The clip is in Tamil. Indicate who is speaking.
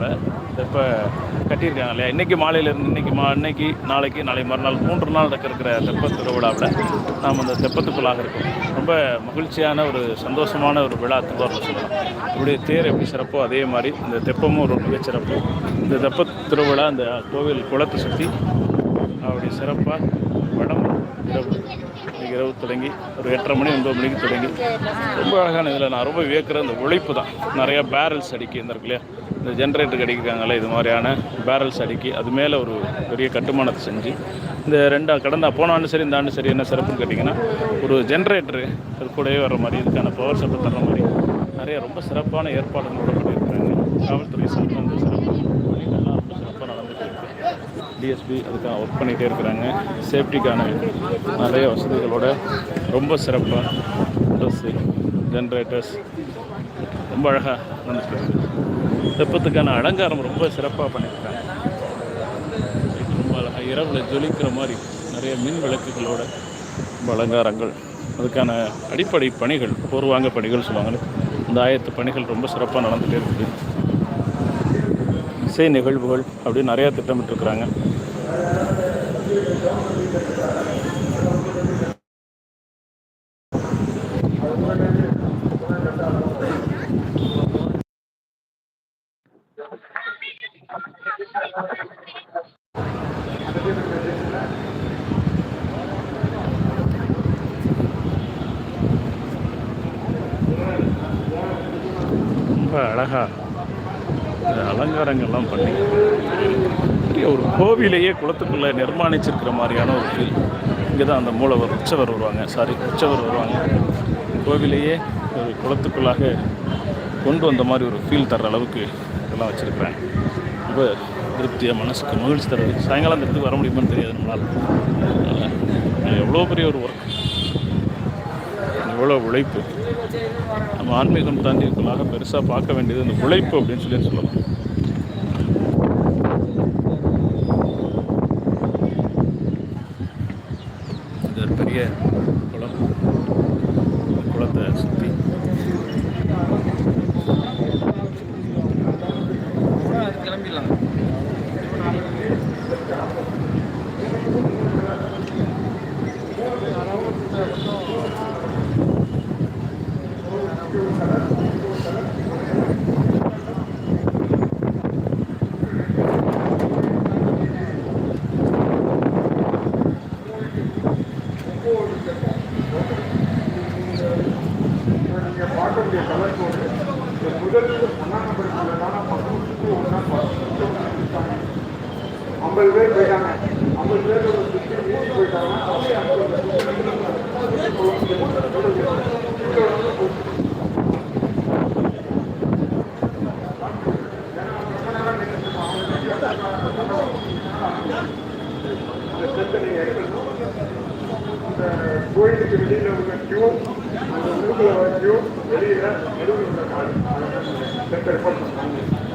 Speaker 1: திருவிழாவில் இப்போ கட்டியிருக்காங்க இல்லையா? இன்றைக்கி மாலையிலேருந்து இன்றைக்கி மா இன்னைக்கு நாளைக்கு நாளை மறுநாள் மூன்று நாள் நடக்க இருக்கிற தெப்ப திருவிழாவில் நாம் அந்த தெப்பத்துக்குள்ளாக இருக்கோம். ரொம்ப மகிழ்ச்சியான ஒரு சந்தோஷமான ஒரு விழா திருவாரூர் சொல்லலாம். இப்படி தேர் எப்படி சிறப்போ அதே மாதிரி இந்த தெப்பமும் ஒரு மிகச்சிறப்பு இந்த தெப்ப திருவிழா இந்த கோவில் குளத்தை சுற்றி அப்படி சிறப்பாக வடம் இரவு இன்னைக்கு இரவு தொடங்கி ஒரு எட்டரை மணி ஒன்பது மணிக்கு தொடங்கி ரொம்ப அழகான இதில் நான் ரொம்ப வியக்கிற இந்த உழைப்பு தான். நிறையா பேரல்ஸ் அடிக்கி இந்த இருக்கு இல்லையா? இந்த ஜென்ரேட்டருக்கு அடிக்கிறாங்கல்ல இது மாதிரியான பேரல்ஸ் அடுக்கி அது மேலே ஒரு பெரிய கட்டுமானத்தை செஞ்சு இந்த ரெண்டா கடந்த போன ஆண்டு சரி இந்த ஆண்டு சரி என்ன சிறப்புன்னு கேட்டிங்கன்னா ஒரு ஜென்ரேட்டரு அது கூடவே வர மாதிரி இதுக்கான பவர் சப்ளை தர்ற மாதிரி நிறைய ரொம்ப சிறப்பான ஏற்பாடுகளோட பண்ணியிருக்காங்க. காவல்துறை சார்பில் அந்த சிறப்பு பணிகள்லாம் ரொம்ப சிறப்பாக நடந்துட்டு இருக்கு டிஎஸ்பி அதுக்காக ஒர்க் பண்ணிகிட்டே இருக்கிறாங்க. சேஃப்டிக்கான நிறைய வசதிகளோட ரொம்ப சிறப்பாக ட்ரெஸ்ஸு ஜென்ரேட்டர்ஸ் ரொம்ப அழகாக நடந்துட்டு தெப்பத்துக்கான அலங்காரம் ரொம்ப சிறப்பாக பண்ணியிருக்காங்க. ரொம்ப அழகாக இரவில் ஜொலிக்கிற மாதிரி நிறைய மின் விளக்குகளோட ரொம்ப அலங்காரங்கள். அதுக்கான அடிப்படை பணிகள் பூர்வாங்க பணிகள் சொல்லுவாங்க இந்த ஆயத்து பணிகள் ரொம்ப சிறப்பாக நடந்துகிட்டே இருக்குது. இசை நிகழ்வுகள் அப்படின்னு நிறையா திட்டமிட்டுருக்குறாங்க. ரொம்ப அழகாக இந்த அலங்காரங்கள்லாம் பண்ணி பெரிய ஒரு கோவிலையே குளத்துக்குள்ளே நிர்மாணிச்சிருக்கிற மாதிரியான ஒரு ஃபீல் இங்கே தான் அந்த மூலவர் உற்சவர் வருவாங்க. சாரி உற்சவர் வருவாங்க. கோவிலையே ஒரு குளத்துக்குள்ளாக கொண்டு வந்த மாதிரி ஒரு ஃபீல் தர்ற அளவுக்கு இதெல்லாம் வச்சுருக்குறாங்க. ரொம்ப திருப்தியாக மனசுக்கு மகிழ்ச்சி தருது. சாயங்காலம் அந்த இடத்துக்கு வர முடியுமான்னு தெரியாது நம்மளால். அதனால் எவ்வளோ பெரிய ஒரு ஒர்க் எவ்வளோ உழைப்பு. நம்ம ஆன்மீகம் தாண்டி பெருசாக பார்க்க வேண்டியது அந்த உழைப்பு அப்படின்னு சொல்லி சொல்லலாம். பெரிய குளம் குளத்தை சுற்றி.
Speaker 2: நீங்கள் பார்க்கக்கூடிய கலர் கோடு இந்த முதல் ஒன்றாம் நம்பர் சொல்லலாம் பத்து ஒன்றாம் ஐம்பது பேர் போயிட்டாங்க ஐம்பது பேர் ஒரு சுற்றி மூடி போயிட்டாங்க அப்படியே கோயிலுக்கு வெளியில் உள்ள கியூ அந்த ஊரில் வர கியூ வெளியில் நடுவில் உள்ள காடு அதை பண்ணுறாங்க